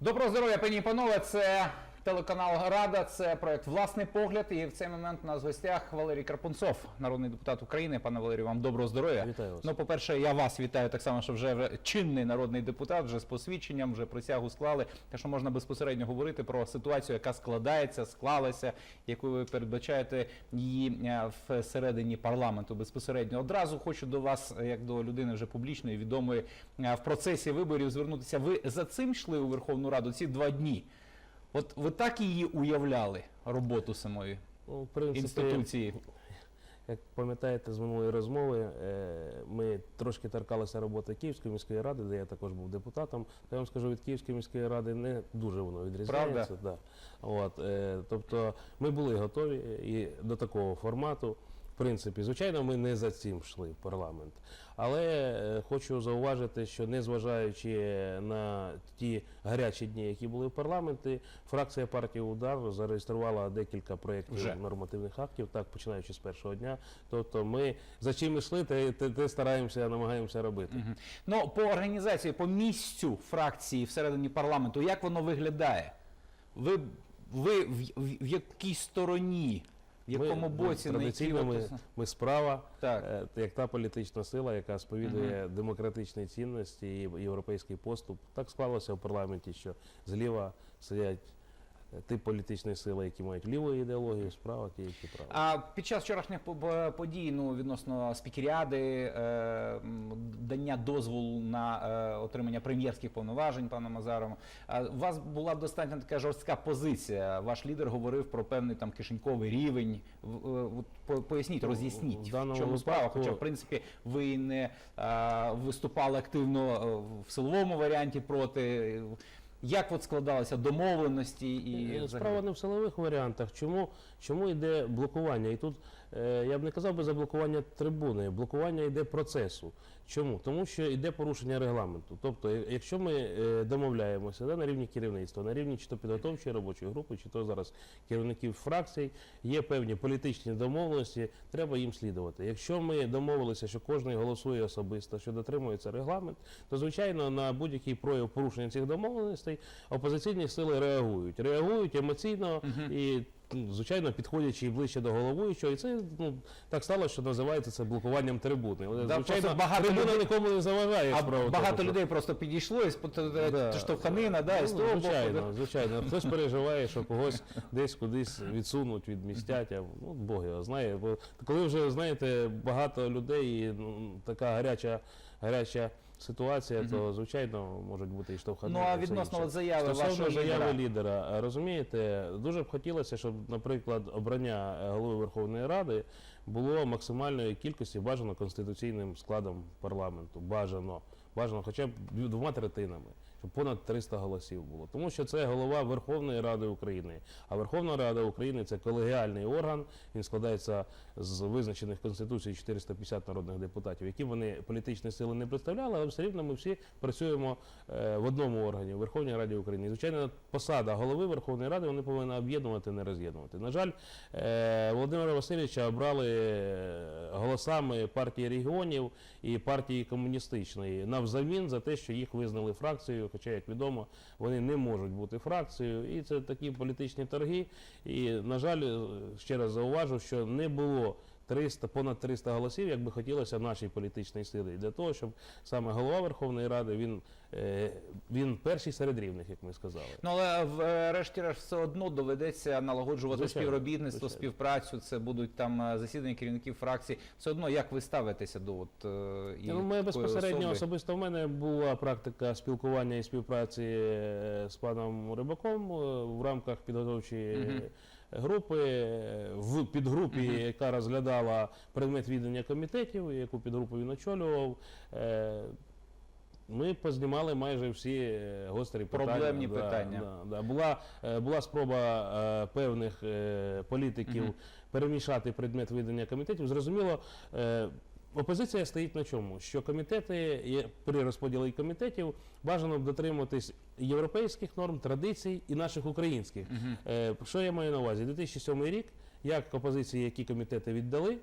Доброго здоров'я, пані і панове. Це телеканал Рада, це проект Власний погляд. І в цей момент у нас в гостях Валерій Карпунцов, народний депутат України. Пане Валерію, вам доброго здоров'я. Вітаю вас. Ну, по-перше, я вас вітаю так само, що вже чинний народний депутат, вже з посвідченням, вже присягу склали. Так що можна безпосередньо говорити про ситуацію, яка складається, склалася, яку ви передбачаєте її е, всередині парламенту. Безпосередньо одразу хочу до вас, як до людини вже публічної, відомої е, в процесі виборів, звернутися. Ви за цим йшли у Верховну Раду ці два дні. От ви так її уявляли, роботу самої Ну, в принципі, інституції? Як пам'ятаєте з минулої розмови, е, ми трошки торкалися роботи Київської міської ради, де я також був депутатом. Я вам скажу, від Київської міської ради не дуже воно відрізняється. Да. От, е, тобто ми були готові і до такого формату. В принципі, звичайно, ми не за цим йшли в парламент. Але е, хочу зауважити, що незважаючи на ті гарячі дні, які були в парламенті, фракція партії Удар зареєструвала декілька проєктів Вже. нормативних актів, так починаючи з першого дня. Тобто, ми за чим йшли, те, те, те стараємося, намагаємося робити. Мгм. Ну, по організації, по місцю фракції всередині парламенту, як воно виглядає? Ви, ви в, в, в якій стороні, в якому Ми, ну, боці, на якій ми, ми справа, Так. е, як та політична сила, яка сповідує демократичні цінності і європейський поступ. Так склалося в парламенті, що зліва сидять е, ті політичні сили, які мають ліву ідеологію, справа ті, які право. А під час вчорашніх по- по- подій ну, відносно спікеріади, е, дання дозволу на е, отримання прем'єрських повноважень паном Мазаром, а у вас була достатньо така жорстка позиція. Ваш лідер говорив про певний там кишеньковий рівень. В- е, Поясніть, Ну, роз'ясніть, в в даному чому справа. Хоча, в принципі, ви не е, виступали активно е, в силовому варіанті проти. Як от складалися домовленості і Е? Справа не в силових варіантах. Чому, чому йде блокування? І тут е, я б не казав би за блокування трибуни, блокування йде процесу. Чому? Тому що йде порушення регламенту. Тобто, е, якщо ми е, домовляємося да, на рівні керівництва, на рівні чи то підготовчої робочої групи, чи то зараз керівників фракцій, є певні політичні домовленості, треба їм слідувати. Якщо ми домовилися, що кожен голосує особисто, що дотримується регламент, то звичайно на будь-який прояв порушення цих домовленостей опозиційні сили реагують. Реагують емоційно і. ну, Звичайно, підходячи ближче до головуючого, і це ну так стало, що називається це блокуванням трибуни. Але, Да, звичайно, багато трибуна людей- нікому не заважає. А справа в багато тому, що- просто підійшло і спот- Да. штовханина, да, і Ну, з того боку. звичайно, звичайно. Хтось переживає, що когось десь кудись відсунуть, відмістять, а ну, Бог його знає. Бо коли вже знаєте, багато людей, і ну, така гаряча, гаряча ситуація, то звичайно можуть бути і штовхани. Ну а відносно от заяви Стосовно вашого заяви лідера. лідера, розумієте, дуже б хотілося, щоб, наприклад, обрання е, голови Верховної Ради було максимальної кількості бажано конституційним складом парламенту. Бажано. Бажано хоча б двома третинами, щоб понад 300 голосів було. Тому що це голова Верховної Ради України. А Верховна Рада України це колегіальний орган. Він складається з визначених Конституцією 450 народних депутатів, які вони політичні сили не представляли, але все рівно ми всі працюємо е, в одному органі в Верховній Раді України. Звичайно, посада голови Верховної Ради вони повинні об'єднувати, не роз'єднувати. На жаль, е, Володимира Васильовича обрали е, голосами партії регіонів і партії комуністичної навзамін за те, що їх визнали фракцією. Хоча, як відомо, вони не можуть бути фракцією. І це такі політичні торги. І, на жаль, ще раз зауважу, що не було 300, понад 300 голосів, як би хотілося нашій політичній силі. Для того, щоб саме голова Верховної Ради, він, е, він перший серед рівних, як ми сказали. Ну але врешті-решт все одно доведеться налагоджувати Звичайно, співробітництво, звичайно. співпрацю. Це будуть там е, засідання керівників фракцій. Все одно як ви ставитеся до от е, і Ну, ми безпосередньо особи? особисто в мене була практика спілкування і співпраці е, з паном Рибаком е, в рамках підготовчої Мгм. Групи в підгрупі, яка розглядала предмет відання комітетів, яку підгрупу він очолював. е, Ми познімали майже всі е, гострі питання. Проблемні Да, питання. Да, да. Була, е, була спроба е, певних е, політиків Мгм. перемішати предмет видання комітетів. Зрозуміло, е, опозиція стоїть на чому? Що комітети при розподілі комітетів бажано б дотримуватись європейських норм, традицій і наших українських. Е, Що я маю на увазі? 2007 рік, як опозиції, які комітети віддали,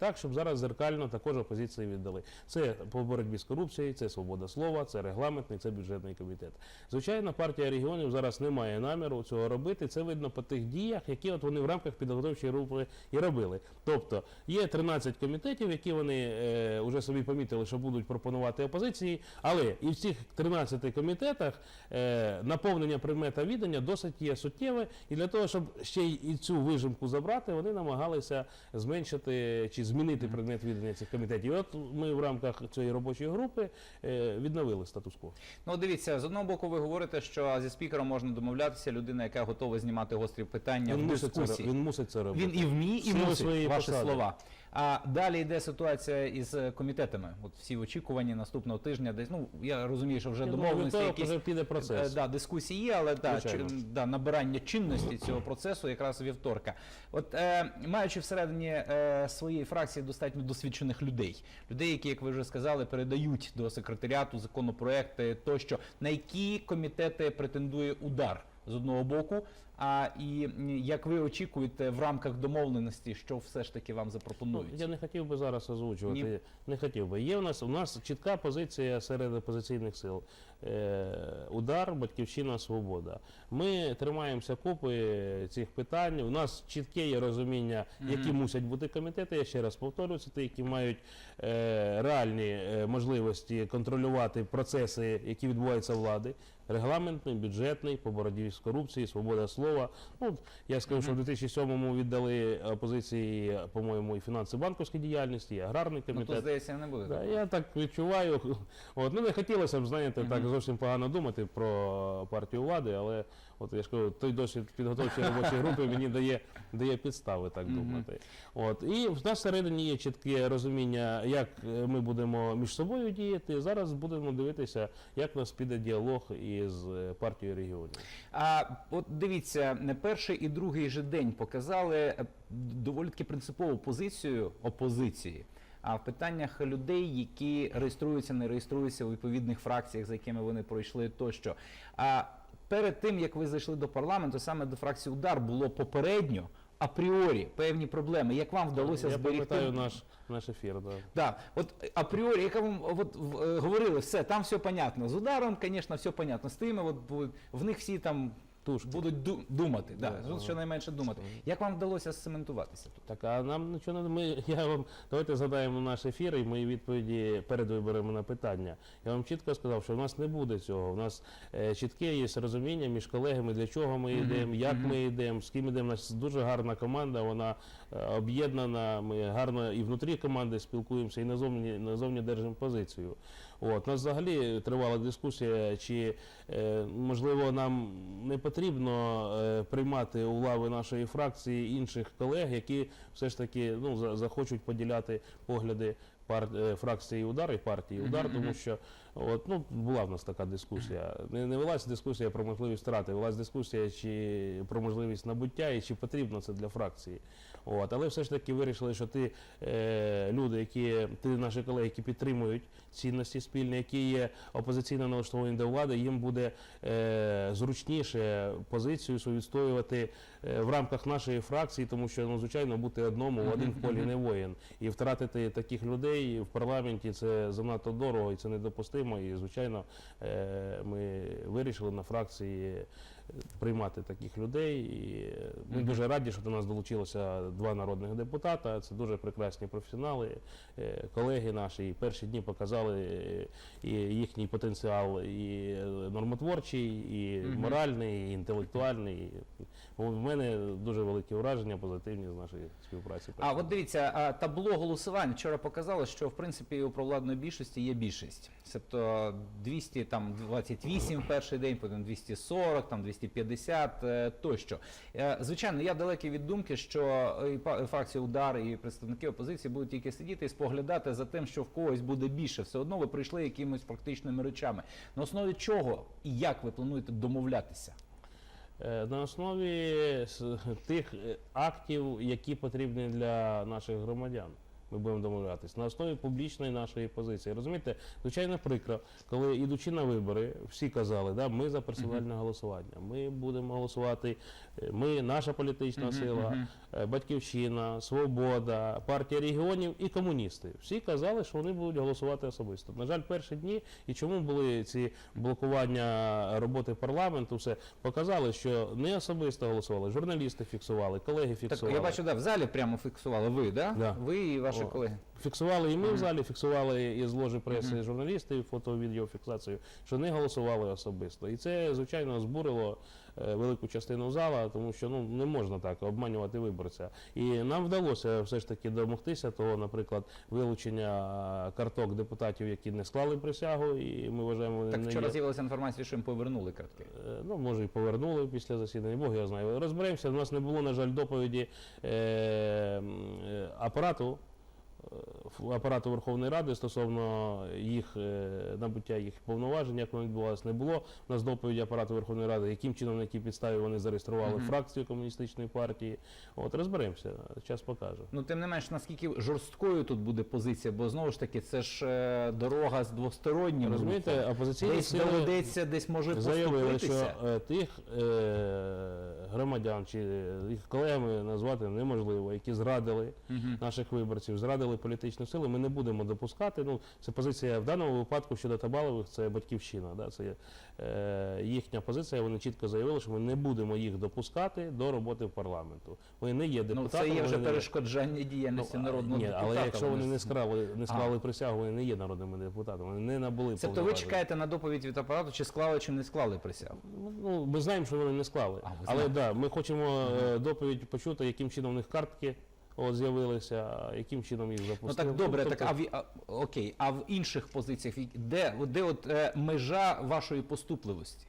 так, щоб зараз зеркально також опозиції віддали. Це по боротьбі з корупцією, це свобода слова, це регламентний, це бюджетний комітет. Звичайно, партія регіонів зараз не має наміру цього робити. Це видно по тих діях, які от вони в рамках підготовчої групи і робили. Тобто є 13 комітетів, які вони е, вже собі помітили, що будуть пропонувати опозиції, але і в цих 13 комітетах е, наповнення предмета відання досить є суттєве, і для того, щоб ще й цю вижимку забрати, вони намагалися зменшити чи змінити предмет відання цих комітетів. І от ми в рамках цієї робочої групи е, відновили статус-кво. Ну, дивіться, з одного боку, ви говорите, що зі спікером можна домовлятися, людина, яка готова знімати гострі питання Він в мусить, це, він мусить це робити. Він і вміє, і мусить ваші посади. слова. А далі йде ситуація із е, комітетами. От всі очікування наступного тижня, десь ну я розумію, що вже думаю, домовленості вівторок якісь піде процес. Е, Да, дискусії є, але да, чи, да, набирання чинності цього процесу якраз вівторка. От е, маючи всередині е, своєї фракції достатньо досвідчених людей, людей, які, як ви вже сказали, передають до секретаріату законопроекти тощо, на які комітети претендує удар з одного боку. А і як ви очікуєте в рамках домовленості, що все ж таки вам Ну, запропонують? я не хотів би зараз озвучувати. Ні. Не хотів би. Є в нас у нас чітка позиція серед опозиційних сил. Е, удар, батьківщина, свобода. Ми тримаємося купи цих питань. У нас чітке є розуміння, які мусять бути комітети. Я ще раз повторюю, це ті, які мають е, реальні е, можливості контролювати процеси, які відбуваються влади. Регламентний, бюджетний, по боротьбі з корупцією, свобода слова. Ну, я скажу, що в 2007-му віддали опозиції, по-моєму, і фінансово-банківській діяльності, і аграрний Ну, комітет. то здається, не буде. Да, я так відчуваю. От, ну не хотілося б, знаєте, так зовсім погано думати про партію влади, але от я ж кажу, той досвід підготовчої робочої групи мені дає, дає підстави так думати. От, і в нас всередині є чітке розуміння, як ми будемо між собою діяти. Зараз будемо дивитися, як у нас піде діалог із партією регіонів. А от дивіться, не перший і другий же день показали доволі таки принципову позицію опозиції. А в питаннях людей, які реєструються, не реєструються у відповідних фракціях, за якими вони пройшли, тощо. А перед тим як ви зайшли до парламенту, саме до фракції удар було попередньо апріорі певні проблеми. Як вам вдалося Я зберегти? пам'ятаю наш, наш ефір. Да. Да, от апріорі, яка вам от, в- е, говорили, все, там все понятно. З ударом, звісно, все понятно. З тими, от, в них всі там Тушки. будуть ду- думати, да, Да, ага. щонайменше думати. Як вам вдалося сцементуватися тут? Так, а нам нічого не ми. Я вам давайте згадаємо наш ефір і мої відповіді перед виборами на питання. Я вам чітко сказав, що в нас не буде цього. У нас е, чітке є розуміння між колегами, для чого ми йдемо, як ми йдемо, з ким йдемо. У нас дуже гарна команда, вона е, об'єднана. Ми гарно і внутрі команди спілкуємося, і назовні, назовні держимо позицію. От. У нас взагалі тривала дискусія, чи е, можливо нам не потрібно е, приймати у лави нашої фракції інших колег, які все ж таки ну за- захочуть поділяти погляди пар, е, фракції удар і партії удар, тому що от ну була в нас така дискусія. Не, не велась дискусія про можливість втрати, велась дискусія чи про можливість набуття і чи потрібно це для фракції. От, але все ж таки вирішили, що ти е, люди, які ти наші колеги, які підтримують цінності спільні, які є опозиційно налаштовані до влади, їм буде е, зручніше позицію свою відстоювати е, в рамках нашої фракції, тому що ну звичайно бути одному в один в полі не воїн. І втратити таких людей в парламенті це занадто дорого і це недопустимо. І звичайно, е, ми вирішили на фракції приймати таких людей. І ми дуже раді, що до нас долучилося два народних депутата. Це дуже прекрасні професіонали, е, колеги наші. І перші дні показали е, і їхній потенціал і е, нормотворчий, і моральний, і інтелектуальний. У мене дуже великі враження позитивні з нашої співпраці. А от дивіться, а, табло голосувань вчора показало, що в принципі у провладної більшості є більшість. Тобто 200, там 28 в перший день, потім 240, там 250 е, тощо. Е, Звичайно, я далекий від думки, що і фракція удар і представники опозиції будуть тільки сидіти і споглядати за тим, що в когось буде більше. Все одно ви прийшли якимись практичними речами. На основі чого і як ви плануєте домовлятися? Е, На основі тих актів, які потрібні для наших громадян. Ми будемо домовлятись на основі публічної нашої позиції. Розумієте, звичайно, прикро, коли ідучи на вибори, всі казали, да, ми за персональне голосування. Ми будемо голосувати. е, Ми, наша політична сила, е, батьківщина, свобода, партія регіонів і комуністи. Всі казали, що вони будуть голосувати особисто. На жаль, перші дні і чому були ці блокування роботи парламенту, все показали, що не особисто голосували, журналісти фіксували, колеги Так, фіксували. я бачу, да, в залі прямо фіксували ви, да? Да. Ви і ваші О. колеги. Фіксували і ми в залі, фіксували і з ложі преси журналісти, фото відеофіксацію, що не голосували особисто. І це, звичайно, збурило е, велику частину зала, тому що ну не можна так обманювати виборця. І нам вдалося все ж таки домогтися того, наприклад, вилучення е, карток депутатів, які не склали присягу, і ми вважаємо, вони Так не вчора є. з'явилася інформація, що їм повернули картки. Е, Ну, може, і повернули після засідання, Бог я знаю. Розберемося. У нас не було, на жаль, доповіді е, апарату. Е, Апарату Верховної Ради стосовно їх е, набуття їх повноважень, як воно відбувалося, не було. У нас доповіді апарату Верховної Ради, яким чином на якій підставі вони зареєстрували Мгм. фракцію комуністичної партії. От розберемося, час покаже. Ну, тим не менш, наскільки жорсткою тут буде позиція, бо знову ж таки, це ж е, дорога з двостороннім. Розумієте, опозиційні Десь сили доведеться, десь може заявили, що тих е, громадян чи їх колегами назвати неможливо, які зрадили Мгм. наших виборців, зрадили політичну силу. Ми не будемо допускати. Ну, це позиція в даному випадку щодо Табалових, це батьківщина. Да, це е, їхня позиція. Вони чітко заявили, що ми не будемо їх допускати до роботи в парламенту. Вони не є Ну, це є вже перешкоджання діяльності Ну, народного ні, депутата. але якщо вони не склали, не склали присягу, вони не є народними депутатами. Вони не набули Тобто ви чекаєте на доповідь від апарату, чи склали, чи не склали присягу? Ну, ми знаємо, що вони не склали. А, Але да, ми хочемо е, доповідь почути, яким чином в них картки от, з'явилися, яким чином їх запустили. Ну так добре, Тобто, так а, в, а окей, а в інших позиціях де, де от е, межа вашої поступливості?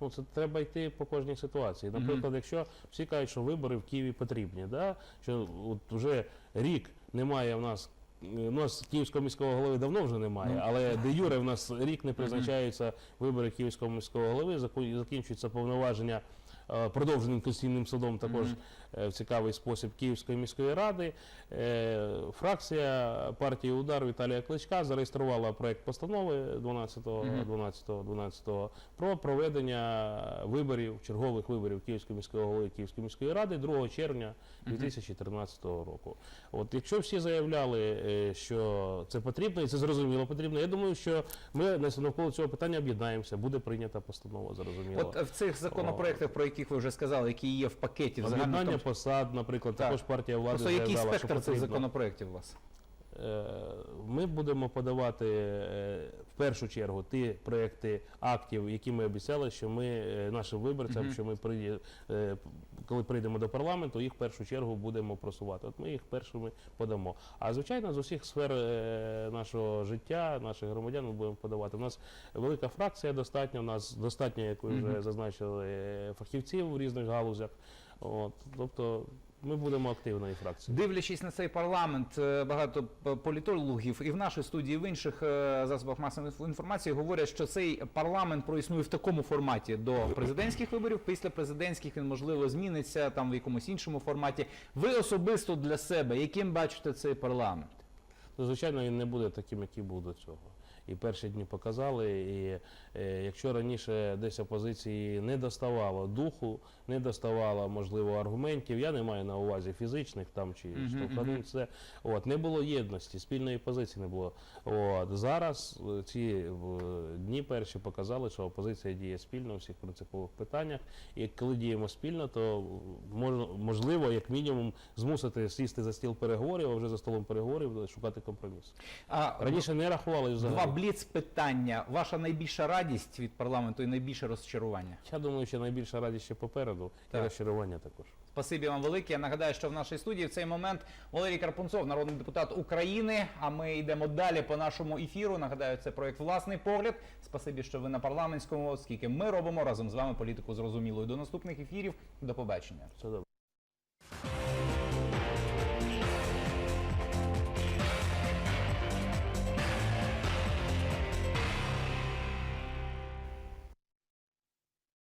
Ну, це треба йти по кожній ситуації. Наприклад, якщо всі кажуть, що вибори в Києві потрібні, да? що от вже рік немає в нас. У нас київського міського голови давно вже немає, Ну. але де юре в нас рік не призначаються вибори київського міського голови, заку- закінчуються повноваження е, продовженим Конституційним судом також е, в цікавий спосіб Київської міської ради. Е, Фракція партії Удар Віталія Кличка зареєструвала проект постанови 12 12 12 про проведення виборів, чергових виборів Київської міської голови Київської міської ради 2 червня 2013 року. От якщо всі заявляли, е, що це потрібно, і це зрозуміло потрібно, я думаю, що ми на- навколо цього питання об'єднаємося, буде прийнята постанова, зрозуміло. От е, в цих законопроектах, про яких ви вже сказали, які є в пакеті в загальному посад, наприклад, Так. також партія влади Просто який заявляла, спектр цих потрібно. законопроектів у вас? Е, Ми будемо подавати е, в першу чергу ті проекти актів, які ми обіцяли, що ми е, нашим виборцям, що ми прийде, е, коли прийдемо до парламенту, їх в першу чергу будемо просувати. От ми їх першими подамо. А звичайно, з усіх сфер е, нашого життя, наших громадян ми будемо подавати. У нас велика фракція достатньо, у нас достатньо, як ви вже зазначили, е, фахівців в різних галузях. От, тобто ми будемо активною фракцією. Дивлячись на цей парламент, е, багато політологів і в нашій студії, і в інших е, засобах масової інформації говорять, що цей парламент проіснує в такому форматі до президентських виборів. Після президентських він можливо зміниться там в якомусь іншому форматі. Ви особисто для себе, яким бачите цей парламент? Ну, звичайно, він не буде таким, який був до цього. І перші дні показали. І е, якщо раніше десь опозиції не доставало духу, не доставало, можливо, аргументів, я не маю на увазі фізичних там чи Мгм, штовханин, це от не було єдності, спільної позиції не було. От зараз е, ці дні перші показали, що опозиція діє спільно у всіх принципових питаннях. І коли діємо спільно, то мож, можливо, як мінімум, змусити сісти за стіл переговорів, а вже за столом переговорів шукати компроміс. А Раніше не рахували взагалі. Бліц питання. Ваша найбільша радість від парламенту і найбільше розчарування? Я думаю, що найбільша радість ще попереду, Так. і розчарування також. Спасибі вам велике. Я нагадаю, що в нашій студії в цей момент Валерій Карпунцов, народний депутат України. А ми йдемо далі по нашому ефіру. Нагадаю, це проект власний погляд. Спасибі, що ви на парламентському, оскільки ми робимо разом з вами політику зрозумілою. До наступних ефірів. До побачення. Все добре.